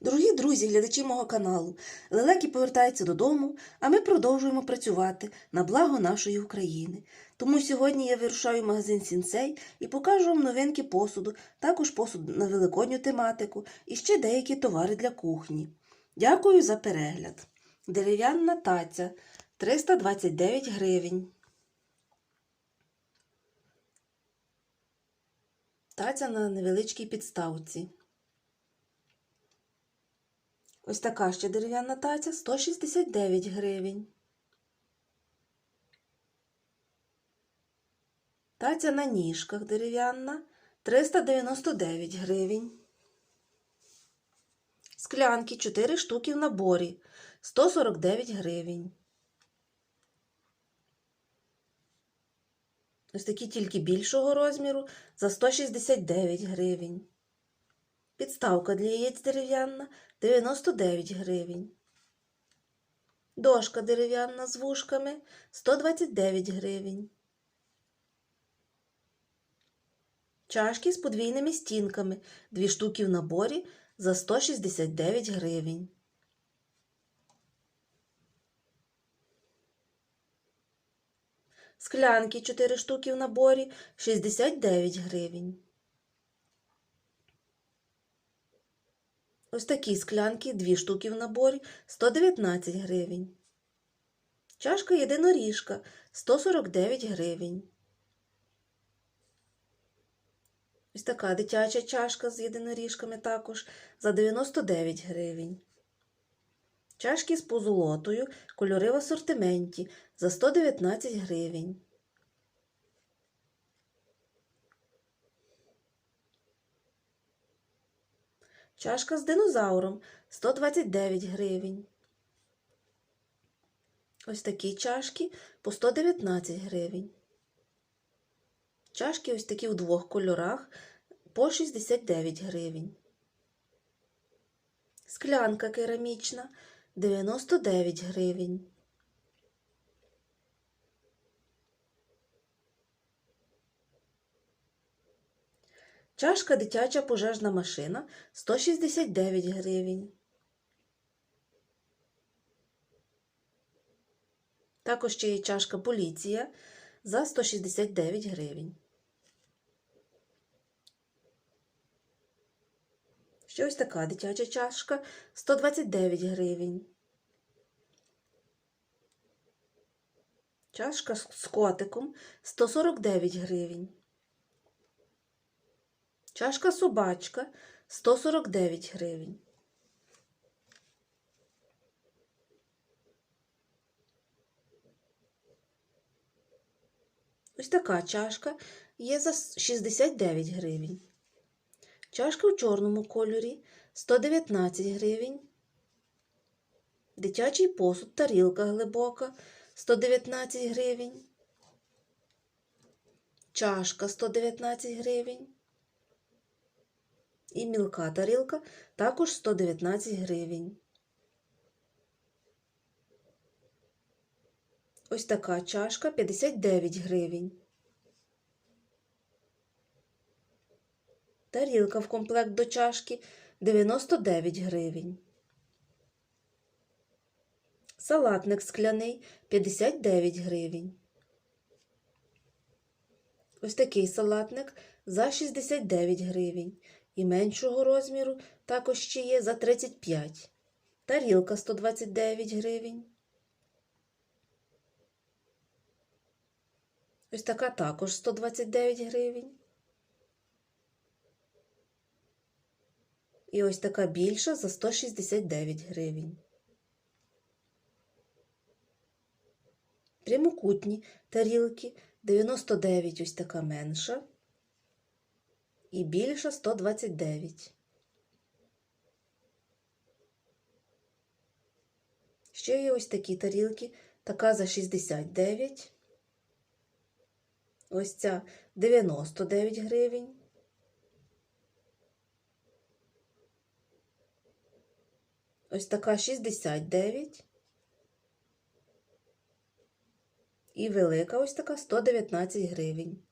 Дорогі друзі, глядачі мого каналу, лелеки повертаються додому, а ми продовжуємо працювати на благо нашої України. Тому сьогодні я вирушаю в магазин Сінсей і покажу вам новинки посуду, також посуд на великодню тематику і ще деякі товари для кухні. Дякую за перегляд. Дерев'яна таця 329 гривень. Таця на невеличкій підставці. Ось така ще дерев'яна таця 169 гривень. Таця на ніжках дерев'яна 399 гривень. Склянки 4 штуки в наборі 149 гривень. Ось такі тільки більшого розміру за 169 гривень. Підставка для яєць дерев'яна 99 гривень. Дошка дерев'яна з вушками 129 гривень. Чашки з подвійними стінками 2 штуки в наборі за 169 гривень. Склянки 4 штуки в наборі 69 гривень. Ось такі склянки 2 штуки в наборі 119 гривень. Чашка єдиноріжка 149 гривень. Ось така дитяча чашка з єдиноріжками також за 99 гривень. Чашки з позолотою, кольори в асортименті за 119 гривень. Чашка з динозавром 129 гривень. Ось такі чашки по 119 гривень. Чашки ось такі в двох кольорах по 69 гривень. Склянка керамічна 99 гривень. Чашка дитяча пожежна машина 169 гривень. Також ще є чашка поліція за 169 гривень. Ще ось така дитяча чашка 129 гривень. Чашка з котиком 149 гривень. Чашка собачка 149 гривень. Ось така чашка є за 69 гривень. Чашка в чорному кольорі 119 гривень. Дитячий посуд, тарілка глибока 119 гривень. Чашка 119 гривень. І мілка тарілка також 119 гривень. Ось така чашка 59 гривень. Тарілка в комплект до чашки 99 гривень. Салатник скляний 59 гривень. Ось такий салатник за 69 гривень. І меншого розміру також ще є за 35. Тарілка 129 гривень. Ось така також 129 гривень. І ось така більша за 169 гривень. Прямокутні тарілки 99 ось така менша. І більша 129. Ще є ось такі тарілки, така за 69. Ось ця 99 гривень. Ось така 69. І велика ось така 119 гривень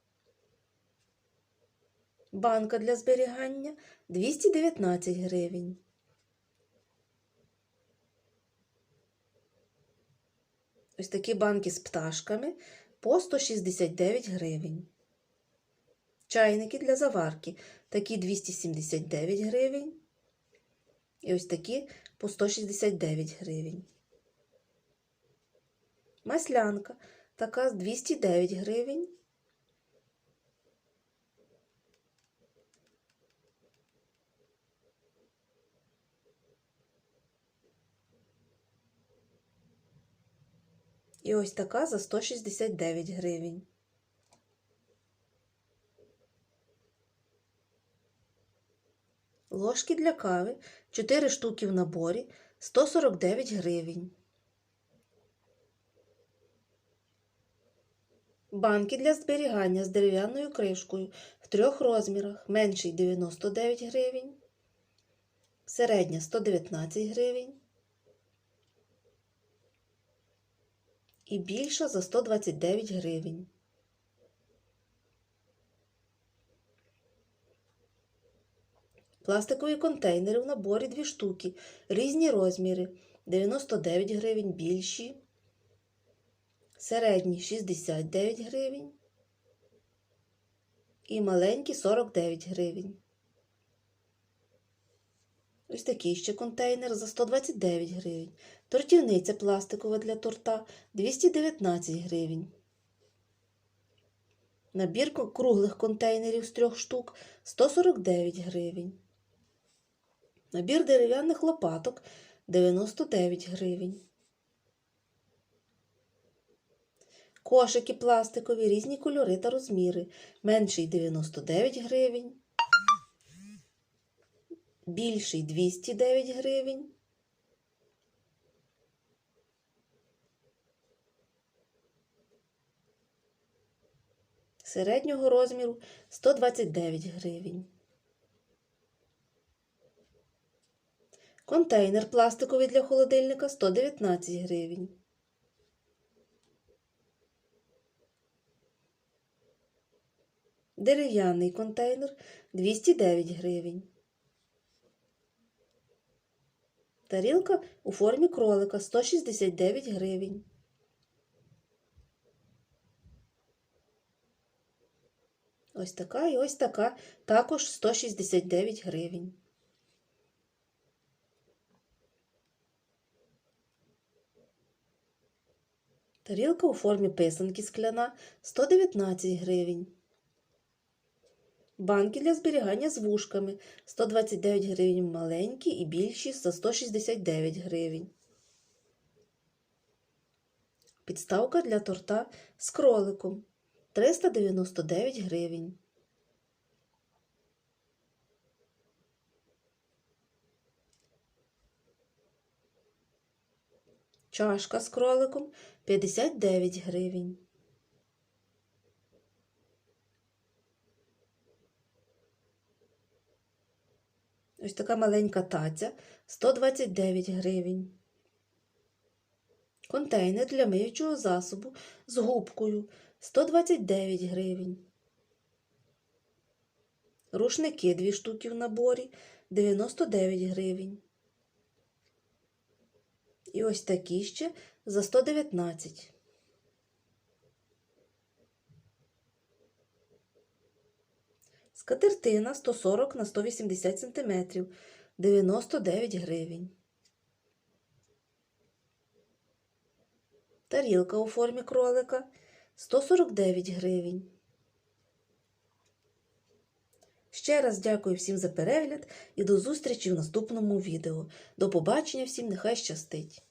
банка для зберігання 219 гривень. Ось такі банки з пташками по 169 гривень. Чайники для заварки. Такі 279 гривень. І ось такі по 169 гривень. Маслянка така 209 гривень. І ось така за 169 гривень. Ложки для кави 4 штуки в наборі 149 гривень. Банки для зберігання з дерев'яною кришкою в трьох розмірах. Менший 99 гривень, середня 119 гривень і більша за 129 гривень. Пластикові контейнери в наборі 2 штуки, різні розміри 99 гривень більші, середні 69 гривень і маленькі 49 гривень. Ось такий ще контейнер за 129 гривень. Тортівниця пластикова для торта 219 гривень. Набір круглих контейнерів з трьох штук 149 гривень. Набір дерев'яних лопаток 99 гривень. Кошики пластикові, різні кольори та розміри. Менший 99 гривень. Більший 209 гривень. Середнього розміру 129 гривень. Контейнер пластиковий для холодильника 119 гривень. Дерев'яний контейнер 209 гривень. Тарілка у формі кролика 169 гривень. Ось така і ось така також 169 гривень. Тарілка у формі писанки скляна 119 гривень. Банки для зберігання з вушками 129 гривень маленькі і більші за 169 гривень. Підставка для торта з кроликом 399 гривень. Чашка з кроликом 59 гривень. Ось така маленька таця 129 гривень. Контейнер для миючого засобу з губкою 129 гривень. Рушники 2 штуки в наборі 99 гривень. І ось такі ще за 119. Скатертина 140 на 180 см 99 гривень. Тарілка у формі кролика 149 гривень. Ще раз дякую всім за перегляд і до зустрічі в наступному відео. До побачення всім, нехай щастить!